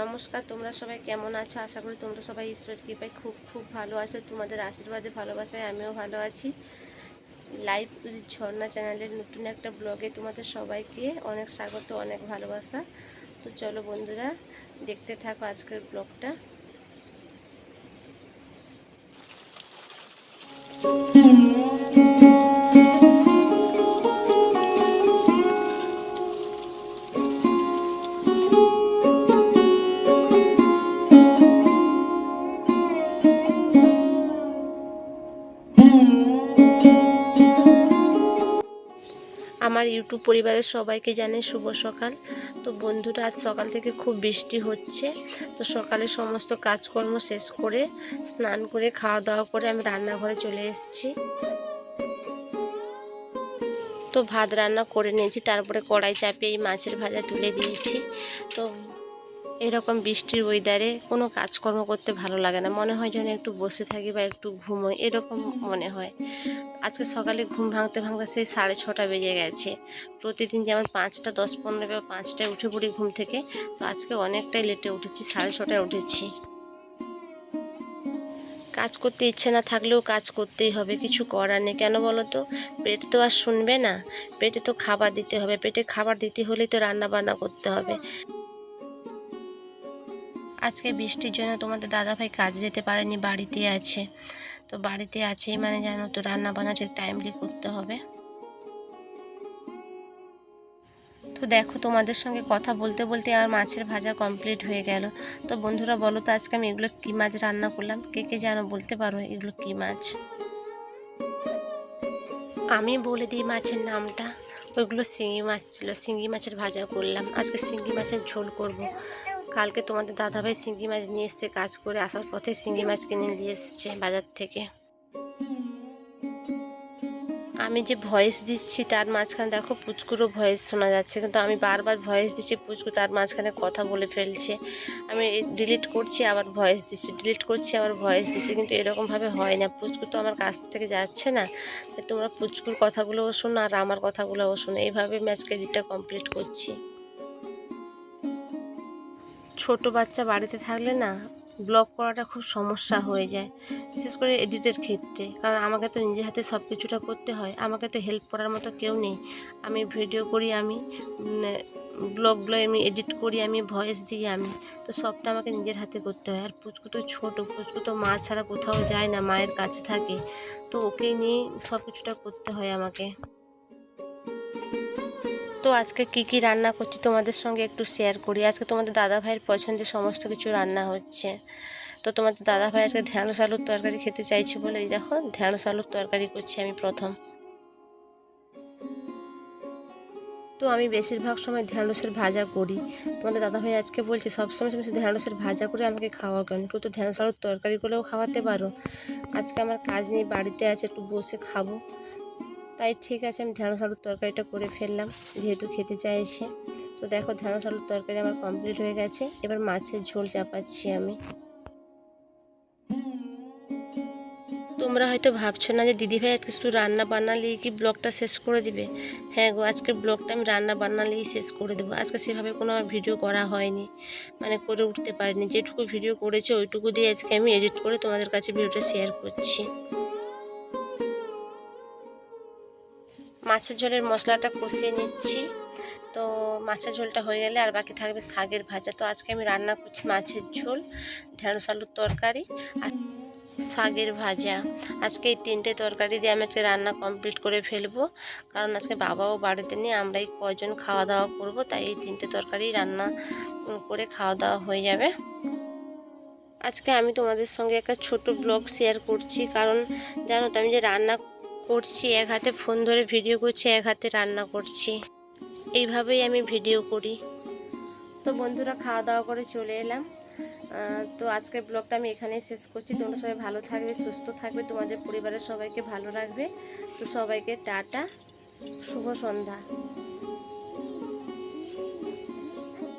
নমস্কার, তোমরা সবাই কেমন আছো? আশা করি তোমরা সবাই ঈশ্বরের কৃপায় খুব খুব ভালো আছো। তোমাদের আশীর্বাদে, ভালোবাসায় আমিও ভালো আছি। লাইভ ঝর্ণা চ্যানেলের নতুন একটা ব্লগে তোমাদের সবাইকে অনেক স্বাগত, অনেক ভালোবাসা। তো চলো বন্ধুরা, দেখতে থাকো আজকের ব্লগটা। আমার ইউটিউব পরিবারের সবাইকে জানে শুভ সকাল। তো বন্ধুরা, আজ সকাল থেকে খুব বৃষ্টি হচ্ছে। তো সকালে সমস্ত কাজকর্ম শেষ করে স্নান করে খাওয়া দাওয়া করে আমি রান্নাঘরে চলে এসেছি। তো ভাত রান্না করে নিয়েছি, তারপরে কড়াই চাপিয়ে এই মাছের ভাজা তুলে দিয়েছি। তো এরকম বৃষ্টির ওয়েদারে কোনো কাজকর্ম করতে ভালো লাগে না। মনে হয় যেন একটু বসে থাকি বা একটু ঘুমোই, এরকম মনে হয়। আজকে সকালে ঘুম ভাঙতে ভাঙতে সেই সাড়ে ছটা বেজে গেছে। প্রতিদিন যেমন পাঁচটা, দশ পনেরো বা পাঁচটায় উঠে পড়ি ঘুম থেকে, তো আজকে অনেকটাই লেটে উঠেছি, সাড়ে ছটায় উঠেছি। কাজ করতে ইচ্ছে না থাকলেও কাজ করতেই হবে, কিছু করার নেই। কেন বলো তো? পেট তো আর শুনবে না। পেটে তো খাবার দিতে হবে। পেটে খাবার দিতে হলেই তো রান্না বান্না করতে হবে। আজকে বৃষ্টির জন্য তোমাদের দাদাভাই কাজে যেতে পারেনি, বাড়িতে আছে। তো বাড়িতে আছেই মানে জানো তো রান্না বান্না ঠিক টাইমলি করতে হবে। তো দেখো তোমাদের সঙ্গে কথা বলতে বলতে আমার মাছের ভাজা কমপ্লিট হয়ে গেল। তো বন্ধুরা বলো তো আজকে আমি এগুলো কী মাছ রান্না করলাম? কে কে জানো বলতে পারো এগুলো কী মাছ? আমি বলে দিই মাছের নামটা। ওইগুলো শিঙি মাছ ছিল, শিঙি মাছের ভাজা করলাম। আজকে শিঙি মাছের ঝোল করব। কালকে তোমাদের দাদাভাই শিঙ্গি মাছ নিয়ে এসছে কাজ করে আসার পথে শিঙ্গি মাছ কিনে নিয়ে এসছে বাজার থেকে। আমি যে ভয়েস দিচ্ছি তার মাঝখানে দেখো পুচকুরও ভয়েস শোনা যাচ্ছে, কিন্তু আমি বারবার ভয়েস দিচ্ছি, পুচকু তার মাঝখানে কথা বলে ফেলছে। আমি ডিলিট করছি, আবার ভয়েস দিচ্ছি ডিলিট করছি, আবার ভয়েস দিচ্ছি, কিন্তু এরকমভাবে হয় না। পুচকু তো আমার কাছ থেকে যাচ্ছে না তোমরা পুচকুর কথাগুলোও শোনো আর আমার কথাগুলোও শোনো। এইভাবে ম্যাচকে এডিটটা কমপ্লিট করছি। ছোট বাচ্চা বাড়িতে থাকলে না ব্লগ করাটা খুব সমস্যা হয়ে যায়, বিশেষ করে এডিটের ক্ষেত্রে। কারণ আমাকে তো নিজের হাতে সব কিছুটা করতে হয়, আমাকে তো হেল্প করার মতো কেউ নেই। আমি ভিডিও করি আমি ব্লগগুলো আমি এডিট করি, আমি ভয়েস দিই আমি। তো সবটা আমাকে নিজের হাতে করতে হয়। আর পুচকু তো ছোটো, পুচকু তো মা ছাড়া কোথাও যায় না, মায়ের কাছে থাকে। তো ওকে নিয়ে সব কিছুটা করতে হয় আমাকে। তো আজকে কি কি রান্না করছি তোমাদের সঙ্গে একটু শেয়ার করি। আজকে তোমাদের দাদা ভাইয়ের পছন্দের সমস্ত কিছু রান্না হচ্ছে। তো তোমাদের দাদা ভাই আজকে ঢ্যাঁড়স আলুর তরকারি খেতে চাইছি বলে দেখো ঢ্যাঁড়স আলুর তরকারি করছি আমি প্রথম। তো আমি বেশিরভাগ সময় ঢ্যাঁড়সের ভাজা করি। তোমাদের দাদাভাই আজকে বলছে সবসময় তুমি ঢ্যাঁড়সের ভাজা করে আমাকে খাওয়া কেন? একটু তো ঢ্যাঁড়স আলুর তরকারি করেও খাওয়াতে পারো। আজকে আমার কাজ নেই, বাড়িতে আছে, একটু বসে খাব। তাই ঠিক আছে, আমি ঢ্যাঁড়স আলুর তরকারিটা করে ফেললাম, যেহেতু খেতে চাইছে। তো দেখো ঢ্যাঁড়স আলুর তরকারি আমার কমপ্লিট হয়ে গেছে। এবার মাছের ঝোল চাপাচ্ছি আমি। তোমরা হয়তো ভাবছ না যে দিদিভাই আজকে শুধু রান্না বান্নালেই কি ব্লগটা শেষ করে দিবে? হ্যাঁ গো, আজকে ব্লগটা আমি রান্না বান্নালেই শেষ করে দেবো। আজকে সেভাবে কোনো আমার ভিডিও করা হয়নি মানে করে উঠতে পারিনি। যেটুকু ভিডিও করেছে, ওইটুকু দিয়ে আজকে আমি এডিট করে তোমাদের কাছে ভিডিওটা শেয়ার করছি। মাছের ঝোলের মশলাটা কষিয়ে নিচ্ছি। তো মাছের ঝোলটা হয়ে গেলে আর বাকি থাকবে শাকের ভাজা। তো আজকে আমি রান্না করছি মাছের ঝোল, ঢেঁড়স আলুর তরকারি আর শাকের ভাজা। আজকে এই তিনটে তরকারি দিয়ে আমি আজকে রান্না কমপ্লিট করে ফেলব। কারণ আজকে বাবাও বাড়িতে নিয়ে আমরা এই কজন খাওয়া দাওয়া করব, তাই এই তিনটে তরকারি রান্না করে খাওয়া দাওয়া হয়ে যাবে। আজকে আমি তোমাদের সঙ্গে একটা ছোট ব্লগ শেয়ার করছি। কারণ জানো তো, আমি যে রান্না করছি, এক হাতে ফোন ধরে ভিডিও করছি, এক হাতে রান্না করছি। এইভাবেই আমি ভিডিও করি। তো বন্ধুরা, খাওয়া দাওয়া করে চলে এলাম। তো আজকের ব্লগটা আমি এখানেই শেষ করছি। তোমরা সবাই ভালো থাকবে, সুস্থ থাকবে, তোমাদের পরিবারের সবাইকে ভালো রাখবে। তো সবাইকে টাটা, শুভ সন্ধ্যা।